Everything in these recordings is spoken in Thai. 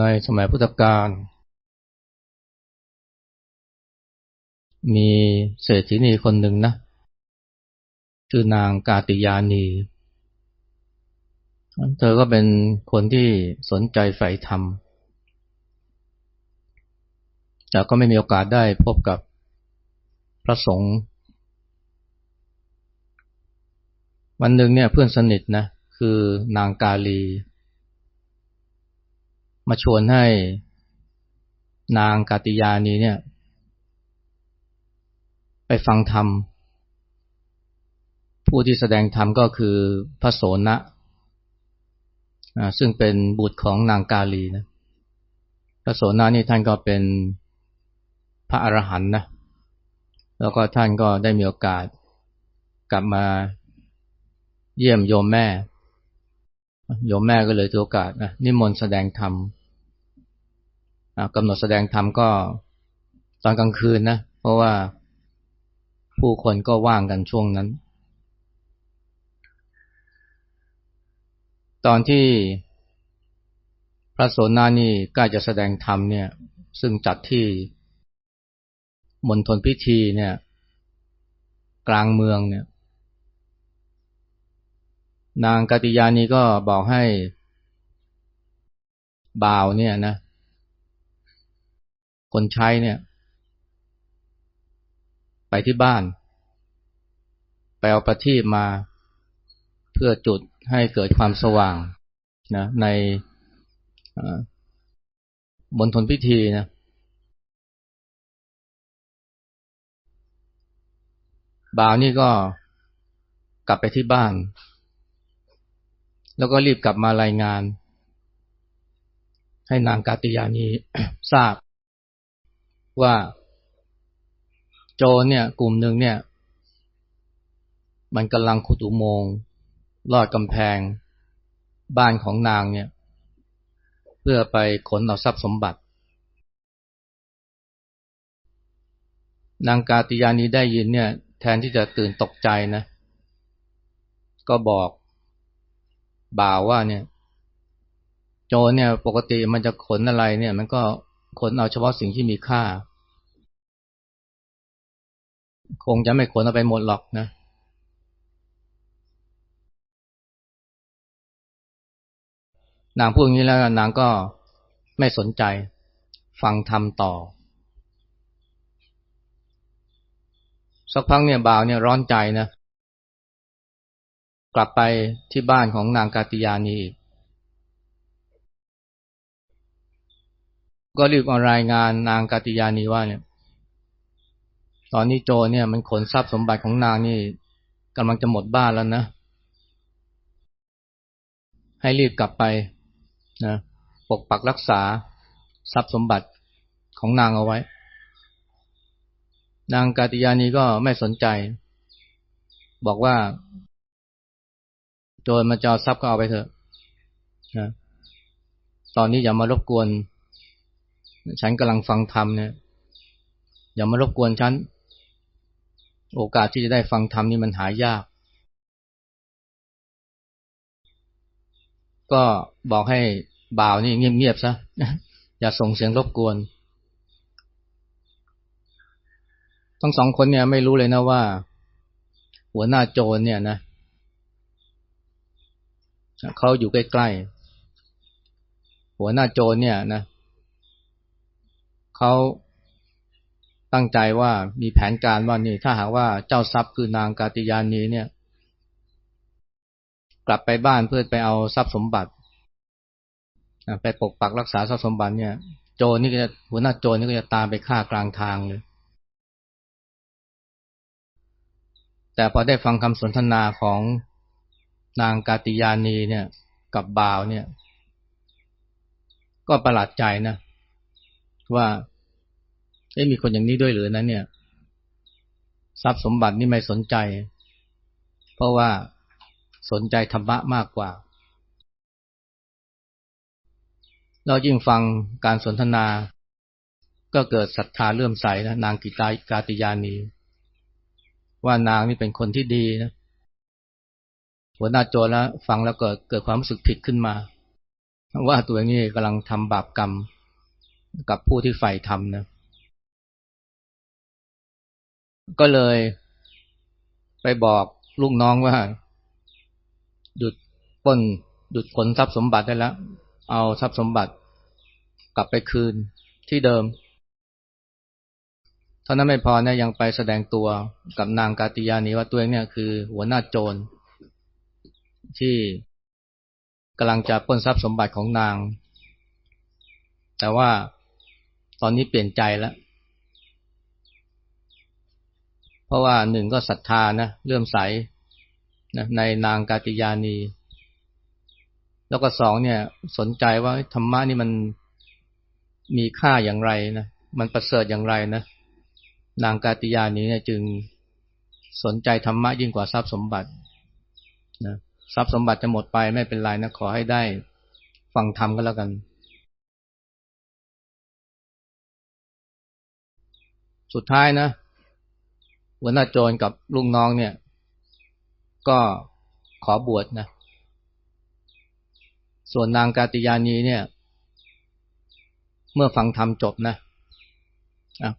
ในสมัยพุทธกาลมีเศรษฐีนีคนหนึ่งนะชื่อนางกาติยานี เธอก็เป็นคนที่สนใจใฝ่ธรรม แต่ก็ไม่มีโอกาสได้พบกับพระสงฆ์วันหนึ่งเนี่ยเพื่อนสนิทนะคือนางกาลี มาชวนให้นางกาติยานีเนี่ย ไปฟังธรรม ผู้ที่แสดงธรรมก็คือพระโสนะซึ่งเป็นบุตรของนางกาลีนะพระโสนะนี่ท่านก็เป็นพระอรหันต์นะแล้วก็ท่านก็ได้มีโอกาสกลับมาเยี่ยมโยมแม่ โยมแม่ก็เลยถือโอกาสนะนิมนต์แสดงธรรมกำหนดแสดงธรรมก็ตอนกลางคืนนะเพราะว่าผู้คนก็ว่างกันช่วงนั้น ตอนที่พระโสนานี่ใกล้จะแสดงธรรมเนี่ย ซึ่งจัดที่มณฑลพิธีเนี่ย กลางเมืองเนี่ย นางกติยานีก็บอกให้บ่าวเนี่ยนะ คนใช้เนี่ย ไปที่บ้าน ไปเอาประทีปมา เพื่อจุดให้เกิดความสว่างนะ ในบนทนพิธีนะ บ่าวนี่ก็กลับไปที่บ้าน แล้วก็รีบกลับมารายงาน ให้นางกาติยานีทราบ ว่า โจรเนี่ย กลุ่มหนึ่งเนี่ย มันกำลังขุดอุโมงค์ลอดกำแพง บ้านของนางเนี่ย เพื่อไปขนเอาทรัพย์สมบัติ นางกาติยานีได้ยินเนี่ย แทนที่จะตื่นตกใจนะ ก็บอก บ่าวว่าเนี่ย โจรเนี่ย ปกติมันจะขนอะไร เนี่ย มันก็ขนเอาเฉพาะสิ่งที่มีค่า คงจะไม่ขนเอาไปหมดหรอกนะ นางพูดอย่างนี้แล้วนางก็ไม่สนใจ ฟังทำต่อ สักพักเนี่ยบ่าวเนี่ยร้อนใจนะ กลับไปที่บ้านของนางกาติยานีอีกก็รีบมารายงานนางกาติยานีว่าเนี่ย ตอนนี้โจเนี่ยมันขนทรัพย์สมบัติของนางนี่กำลังจะหมดบ้านแล้วนะ ให้รีบกลับไปนะปกปักรักษาทรัพย์สมบัติของนางเอาไว้ นางกาติยานีก็ไม่สนใจ บอกว่า โจรมาจอทรัพย์ก็เอาไปเถอะนะตอนนี้อย่ามารบกวน ฉันกำลังฟังธรรมเนี่ย อย่ามารบกวนฉัน โอกาสที่จะได้ฟังธรรมนี่มันหายาก ก็บอกให้บ่าวนี่เงียบๆซะ อย่าส่งเสียงรบกวน ทั้งสองคนเนี่ยไม่รู้เลยนะว่า หัวหน้าโจรเนี่ยนะ เขาอยู่ใกล้ๆ หัวหน้าโจรเนี่ยนะเขาตั้งใจว่ามีแผนการว่านี่ถ้าหากว่าเจ้าทรัพย์คือนางกาติยานีเนี่ย กลับไปบ้านเพื่อไปเอาทรัพย์สมบัติไปปกปักรักษาทรัพย์สมบัติเนี่ย โจรนี่ก็จะหัวหน้าโจรนี่ก็จะตามไปฆ่ากลางทางเลย แต่พอได้ฟังคำสนทนาของ นางกาติยานีเนี่ย กับบ่าวเนี่ย ก็ประหลาดใจนะ ว่าเอ้มีคนอย่างนี้ด้วยหรือนะเนี่ย ทรัพย์สมบัตินี่ไม่สนใจ เพราะว่าสนใจธรรมะมากกว่า เรายิ่งฟังการสนทนา ก็เกิดศรัทธาเลื่อมใสนะนางกิตากาติยานี ว่านางนี่เป็นคนที่ดีนะ หัวหน้าโจรแล้วฟังแล้วเกิดเกิดความรู้สึกผิดขึ้นมา ว่าตัวเองนี่กำลังทำบาปกรรมกับผู้ที่ใฝ่ทำนะก็เลยไปบอกลูกน้องว่า หยุดป้นหยุดขนทรัพย์สมบัติได้แล้ว เอาทรัพย์สมบัติกลับไปคืนที่เดิมเท่านั้นไม่พอนะยังไปแสดงตัวกับนางกาติยานีว่าตัวเองเนี่ยคือหัวหน้าโจร ที่กำลังจะปล้นทรัพย์สมบัติของนาง แต่ว่าตอนนี้เปลี่ยนใจแล้ว เพราะว่าหนึ่งก็ศรัทธานะเลื่อมใสนะในนางกาติยานี แล้วก็สองเนี่ยสนใจว่าธรรมะนี่มันมีค่าอย่างไรนะมันประเสริฐอย่างไรนะนางกาติยานีเนี่ยจึงสนใจธรรมะยิ่งกว่าทรัพย์สมบัตินะ ทรัพย์สมบัติจะหมดไปไม่เป็นไรนะขอให้ได้ฟังธรรมก็แล้วกัน สุดท้ายนะหัวหน้าโจรกับลุงน้องเนี่ย ก็ขอบวชนะ ส่วนนางกาติยานีเนี่ย เมื่อฟังธรรมจบนะ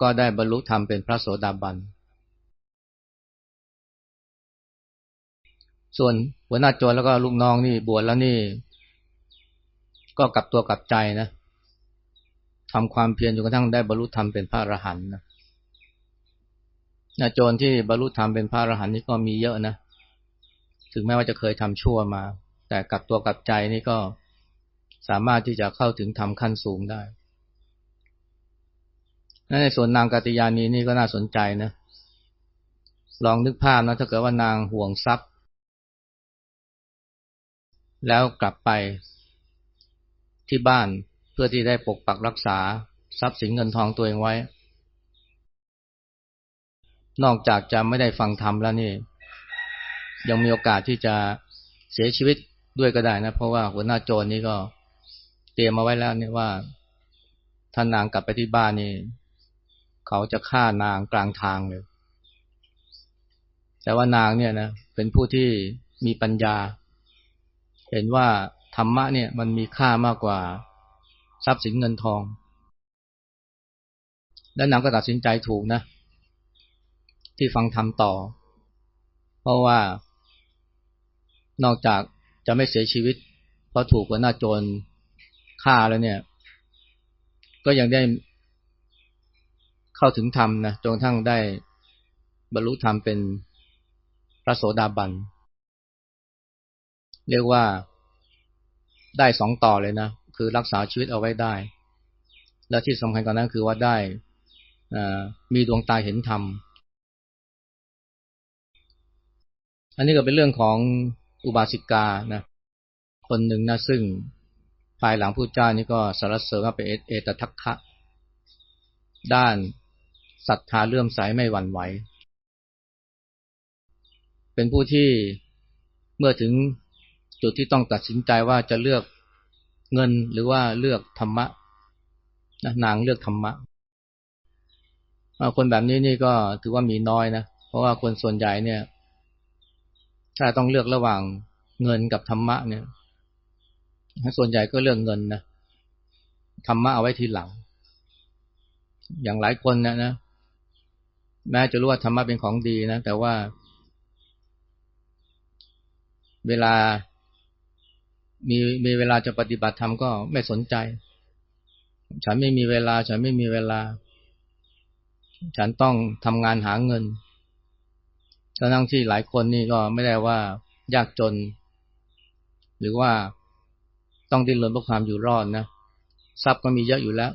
ก็ได้บรรลุธรรมเป็นพระโสดาบัน ส่วนหัวหน้าโจรแล้วก็ลูกน้องนี่บวชแล้วนี่ ก็กลับตัวกลับใจนะทำความเพียรจนกระทั่งได้บรรลุธรรมเป็นพระอรหันต์นะนะโจรที่บรรลุธรรมเป็นพระอรหันต์นี่ก็มีเยอะนะ ถึงแม้ว่าจะเคยทำชั่วมา แต่กลับตัวกลับใจนี่ก็สามารถที่จะเข้าถึงธรรมขั้นสูงได้ในส่วนนางกาติยานีนี่ก็น่าสนใจนะ ลองนึกภาพนะถ้าเกิดว่านางห่วงทรัพย์ แล้วกลับไปที่บ้านเพื่อที่ได้ปกปักรักษาทรัพย์สินเงินทองตัวเองไว้ นอกจากจะไม่ได้ฟังธรรมแล้วนี่ ยังมีโอกาสที่จะเสียชีวิตด้วยก็ได้นะ เพราะว่าหัวหน้าโจรนี่ก็เตรียมมาไว้แล้วเนี่ยว่าท่านนางกลับไปที่บ้านนี่ เขาจะฆ่านางกลางทางเลย แต่ว่านางเนี่ยนะเป็นผู้ที่มีปัญญา เห็นว่าธรรมะเนี่ยมันมีค่ามากกว่าทรัพย์สินเงินทอง และนางก็ตัดสินใจถูกนะ ที่ฟังธรรมต่อ เพราะว่านอกจากจะไม่เสียชีวิต เพราะถูกหัวหน้าโจรฆ่าแล้วเนี่ย ก็ยังได้เข้าถึงธรรมนะจนทั้งได้บรรลุธรรมเป็นพระโสดาบันเเรียกว่าได้สองต่อเลยนะ คือรักษาชีวิตเอาไว้ได้ และที่สำคัญกว่านั้นคือว่าได้มีดวงตาเห็นธรรม อันนี้ก็เป็นเรื่องของอุบาสิกานะ คนหนึ่งนะซึ่งภายหลังผู้เจ้านี่ก็สารเสริญว่าเป็นเอตทัคคะด้านศรัทธาเลื่อมใสไม่หวั่นไหว เป็นผู้ที่เมื่อถึง จุดที่ต้องตัดสินใจว่าจะเลือกเงินหรือว่าเลือกธรรมะนางเลือกธรรมะคนแบบนี้นี่ก็ถือว่ามีน้อยนะ เพราะว่าคนส่วนใหญ่เนี่ย ถ้าต้องเลือกระหว่างเงินกับธรรมะเนี่ย ส่วนใหญ่ก็เลือกเงินนะ ธรรมะเอาไว้ทีหลัง อย่างหลายคนนะนะ แม้จะรู้ว่าธรรมะเป็นของดีนะ แต่ว่า เวลา มีมีเวลาจะปฏิบัติธรรมก็ไม่สนใจ ฉันไม่มีเวลา ฉันไม่มีเวลา ฉันต้องทำงานหาเงินทั้งที่หลายคนนี่ก็ไม่ได้ว่ายากจน หรือว่าต้องดิ้นรนเพื่อความอยู่รอดนะทรัพย์ก็มีเยอะอยู่แล้ว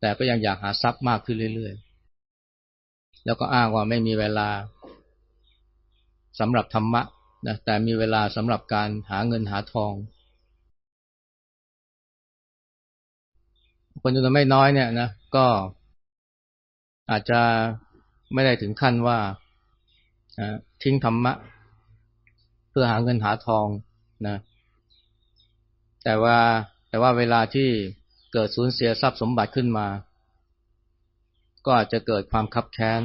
แต่ก็ยังอยากหาทรัพย์มากขึ้นเรื่อยๆ แล้วก็อ้างว่าไม่มีเวลาสำหรับธรรมะ นะแต่มีเวลาสำหรับการหาเงินหาทอง คนจำนวนไม่น้อยเนี่ยนะก็อาจจะไม่ได้ถึงขั้นว่าทิ้งธรรมะ เพื่อหาเงินหาทองนะแต่ว่าแต่ว่าเวลาที่เกิดสูญเสียทรัพย์สมบัติขึ้นมา ก็อาจจะเกิดความคับแค้น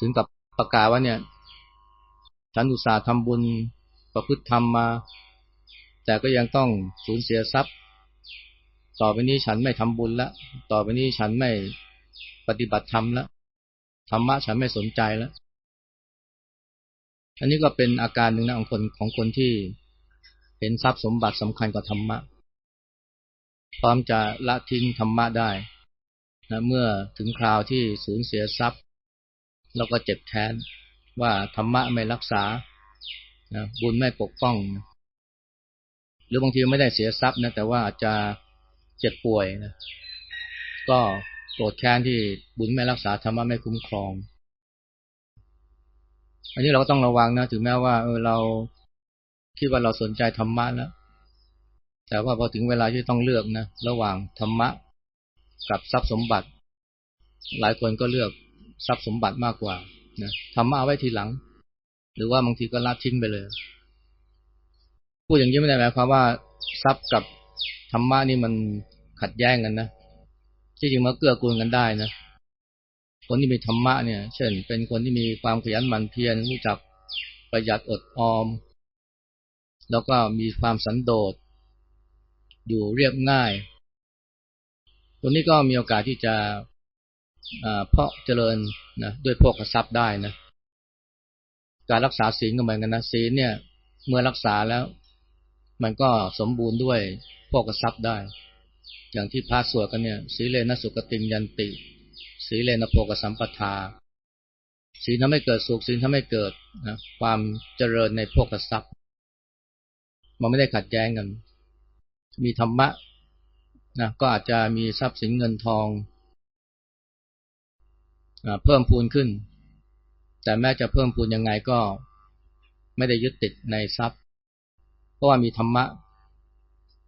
ถึงกับ ประกาศว่าเนี่ย ฉันอุตส่าห์ทำบุญประพฤติธรรมมา แต่ก็ยังต้องสูญเสียทรัพย์ ต่อไปนี้ฉันไม่ทำบุญล้วต่อไปนี้ฉันไม่ปฏิบัติธรรมล้วธรรมะฉันไม่สนใจแล้ว อันนี้ก็เป็นอาการหนึ่งนะของคนของคนที่เห็นทรัพย์สมบัติสำคัญกว่าธรรมะ พร้อมจะละทิ้งธรรมะได้นะเมื่อถึงคราวที่สูญเสียทรัพย์ แล้วก็เจ็บแค้นว่าธรรมะไม่รักษานะบุญไม่ปกป้องนะหรือบางทีไม่ได้เสียทรัพย์นะแต่ว่าอาจจะเจ็บป่วยนะก็โกรธแค้นที่บุญไม่รักษาธรรมะไม่คุ้มครอง อันนี้เราก็ต้องระวังนะถึงแม้ว่าเออเราคิดว่าเราสนใจธรรมะแล้วแต่ว่าพอถึงเวลาที่ต้องเลือกนะระหว่างธรรมะกับทรัพย์สมบัติ หลายคนก็เลือก ทรัพย์สมบัติมากกว่านะธรรมะเอาไว้ทีหลัง หรือว่าบางทีก็ละทิ้งไปเลย พูดอย่างนี้ไม่ได้หมายความว่าทรัพย์กับธรรมะนี่มันขัดแย้งกันนะที่จริงมาเกื้อกูลกันได้นะคนที่มีธรรมะเนี่ย เช่น เป็นคนที่มีความขยันหมั่นเพียรรู้จักประหยัดอดออม แล้วก็มีความสันโดษอยู่เรียบง่ายคนนี้ก็มีโอกาสที่จะ เพราะเจริญนะด้วยพวกทรัพย์ได้นะการรักษาศีลก็เหมือนกันนะศีลเนี่ย เมื่อรักษาแล้ว มันก็สมบูรณ์ด้วยพวกทรัพย์ได้ อย่างที่พาสวดกันเนี่ยสีเลนะสุกติงยันติสีเลนะโภกสัมปทาศีลทำให้เกิดสุขศีลทำให้เกิดนะความเจริญในพวกทรัพย์มันไม่ได้ขัดแย้งกัน มีธรรมะนะก็อาจจะมีทรัพย์สินเงินทอง เพิ่มพูนขึ้น แต่แม้จะเพิ่มพูนยังไงก็ไม่ได้ยึดติดในทรัพย์ เพราะว่ามีธรรมะ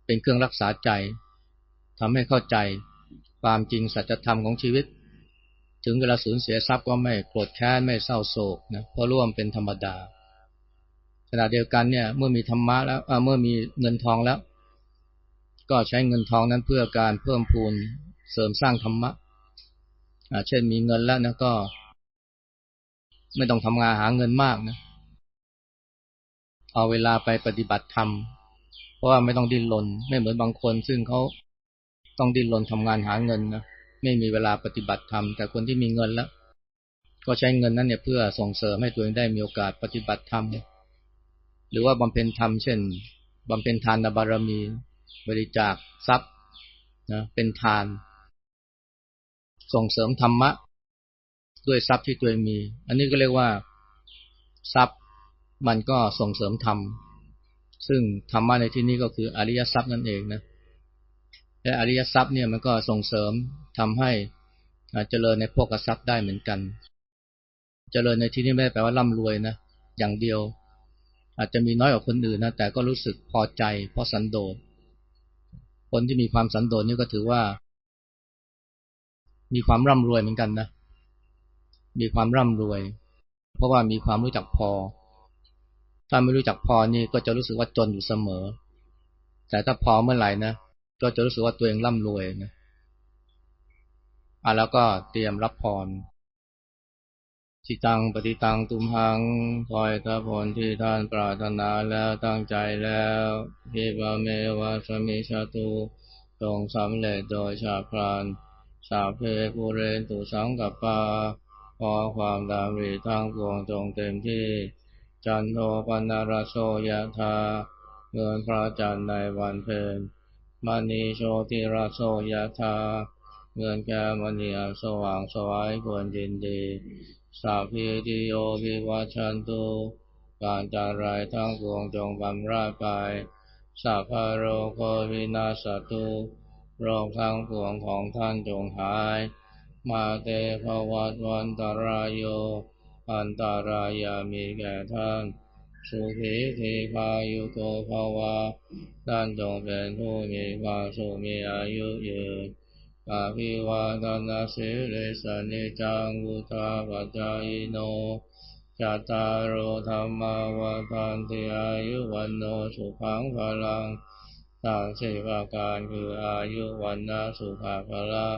เป็นเครื่องรักษาใจทำให้เข้าใจความจริงสัจธรรมของชีวิต ถึงเวลาสูญเสียทรัพย์ก็ไม่โกรธแค้นไม่เศร้าโศกนะเพราะร่วมเป็นธรรมดาขณะเดียวกันเนี่ยเมื่อมีธรรมะแล้วเมื่อมีเงินทองแล้ว ก็ใช้เงินทองนั้นเพื่อการเพิ่มพูนเสริมสร้างธรรมะ เช่นมีเงินแล้วนะก็ ไม่ต้องทำงานหาเงินมากนะ เอาเวลาไปปฏิบัติธรรม เพราะว่าไม่ต้องดิ้นรนไม่เหมือนบางคน ซึ่งเขาต้องดิ้นรนทำงานหาเงินนะไม่มีเวลาปฏิบัติธรรม แต่คนที่มีเงินแล้ว ก็ใช้เงินนั้นเนี่ยเพื่อส่งเสริมให้ตัวเองได้มีโอกาสปฏิบัติธรรม หรือว่าบำเพ็ญธรรม เช่นบำเพ็ญทานบารมี บริจาคทรัพย์นะเป็นทาน ส่งเสริมธรรมะ ด้วยทรัพย์ที่ตัวเองมี อันนี้ก็เรียกว่าทรัพย์มันก็ส่งเสริมธรรม ซึ่งธรรมะในที่นี้ก็คืออริยทรัพย์นั่นเองนะและอริยทรัพย์เนี่ยมันก็ส่งเสริมทำให้เจริญในพวกทรัพย์ได้เหมือนกัน เจริญในที่นี้ไม่ได้แปลว่าร่ำรวยนะอย่างเดียว อาจจะมีน้อยกว่าคนอื่นนะแต่ก็รู้สึกพอใจเพราะสันโดษคนที่มีความสันโดษนี่ก็ถือว่า มีความร่ำรวยเหมือนกันนะ มีความร่ำรวย เพราะว่ามีความรู้จักพอ ถ้าไม่รู้จักพอนี่ก็จะรู้สึกว่าจนอยู่เสมอ แต่ถ้าพอเมื่อไหร่นะก็จะรู้สึกว่าตัวเองร่ำรวยนะอะแล้วก็เตรียมรับพรจิตังปฏิตังตุมหังคอยทัพผลที่ท่านปรารถนาแล้วตั้งใจแล้วพิบาเมวะสมิชาตุจงสำเร็จโดยชาพราน สาเพภูเรนตุสังกับปาขอความดำริทั้งปวงจงเต็มที่ จันโทปนารโสยะธาเงินพระจันทร์ในวันเพ็ญมณีโชติราโสยะธาเงินแก้มณีอันสว่างสวายควรยินดีสัพพิติโยวิวัชันตุการจารายทั้งปวงจงบำราไปสัพพโรโควินาสตุ โรคทั้งปวงของท่านจงหาย มาเตภวัตวันตรายโย อันตรายามีแก่ท่าน สุขีทีพายุโกภาวะท่านจงเป็นผู้มีความสุขมีอายุยืนอาภิวาทนาสิริสนิจังวุธาปัจจายโนจัตตารโธรรมาวาทานติอายุวันโนสุขังพลัง ต่างสี่ประการคืออายุวันนาสุภาพละ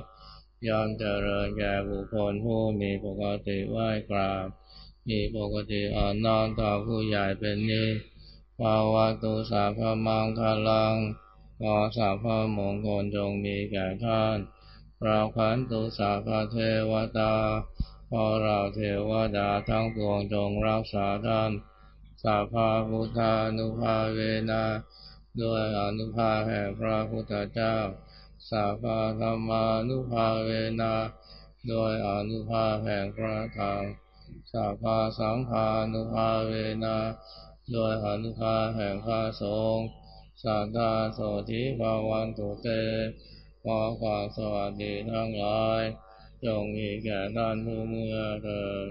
ย่อมเจริญแก่บุคคลผู้มีปกติไหว้กราบ มีปกติอ่อนน้อมต่อผู้ใหญ่เป็นนิภาวะตุสัพมังคลังขอสัพมงคลจงมีแก่ท่านเราขันตุสัพเทวตาขอเราเทวดาทั้งปวงจงรักษาท่านสัพพพุทธานุภาเวนะ ด้วยอนุภาแห่งพระพุทธเจ้าสัพพธรรมานุภาเวนะโดยอนุภาแห่งพระธรรมสัพพสังฆานุภาเวนะโดยอนุภาแห่งพระสงฆ์สัทธาโสธิภาวันตุเตขอความสวัสดีทั้งหลาย จงมีแก่ท่านผู้เมื่อเดิน